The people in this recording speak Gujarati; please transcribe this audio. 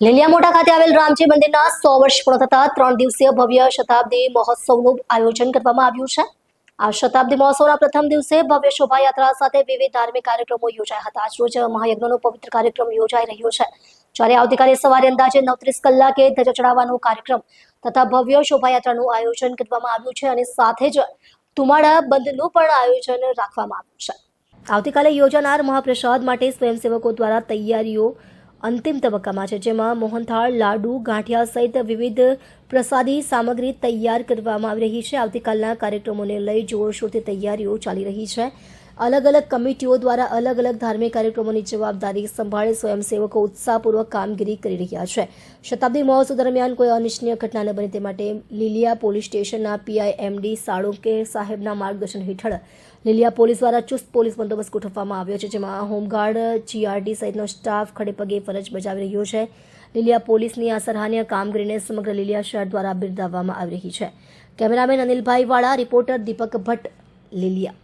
લીલિયા ખાતે આવેલ રામજી મંદિરના સો વર્ષ પૂર્ણ થતા ત્રણ દિવસીય ભવ્ય શતાબ્દી મહોત્સવનું આયોજન કરવામાં આવ્યું છે. આ શતાબ્દી મહોત્સવના પ્રથમ દિવસે ભવ્ય શોભાયાત્રા સાથે વિવિધ ધાર્મિક કાર્યક્રમો યોજાયા હતા. આજરોજ મહાયજ્ઞનો પવિત્ર કાર્યક્રમ યોજાઈ રહ્યો છે. જ્યારે આવતીકાલે સવારે અંદાજે નવત્રીસ કલાકે ધજા ચડાવવાનો કાર્યક્રમ તથા ભવ્ય શોભાયાત્રાનું આયોજન કરવામાં આવ્યું છે અને સાથે જ તુમાડા બંધનું પણ આયોજન રાખવામાં આવ્યું છે. આવતીકાલે યોજાનાર મહાપ્રસાદ માટે સ્વયંસેવકો દ્વારા તૈયારીઓ અંતિમ તબક્કામાં છે, જેમાં મોહનથાળ, લાડુ, ગાંઠિયા સહિત વિવિધ પ્રસાદી સામગ્રી તૈયાર કરવામાં આવી રહી છે. આવતીકાલના કાર્યક્રમોને લઈ જોરશોરથી તૈયારીઓ ચાલી રહી છે. અલગ અલગ કમિટીઓ દ્વારા અલગ અલગ ધાર્મિક કાર્યક્રમોની જવાબદારી સંભાળી સ્વયંસેવકો ઉત્સાહપૂર્વક કામગીરી કરી રહ્યા છે. શતાબ્દી મહોત્સવ દરમિયાન કોઈ અનિચ્છનીય ઘટના ન બને તે માટે લીલિયા પોલીસ સ્ટેશનના પીઆઈ એમડી સાળુંકે સાહેબના માર્ગદર્શન હેઠળ લીલિયા પોલીસ દ્વારા ચુસ્ત પોલીસ બંદોબસ્ત ગોઠવવામાં આવ્યો છે, જેમાં હોમગાર્ડ, જીઆરડી સહિતનો સ્ટાફ ખડેપગે ફરજ બજાવી રહ્યો છે. લીલિયા પોલીસની આ સરાહનીય કામગીરીને સમગ્ર લીલિયા શહેર દ્વારા બિરદાવવામાં આવી રહી છે. કેમેરામેન અનિલભાઈ વાળા, રિપોર્ટર દીપક ભટ્ટ, લીલિયા.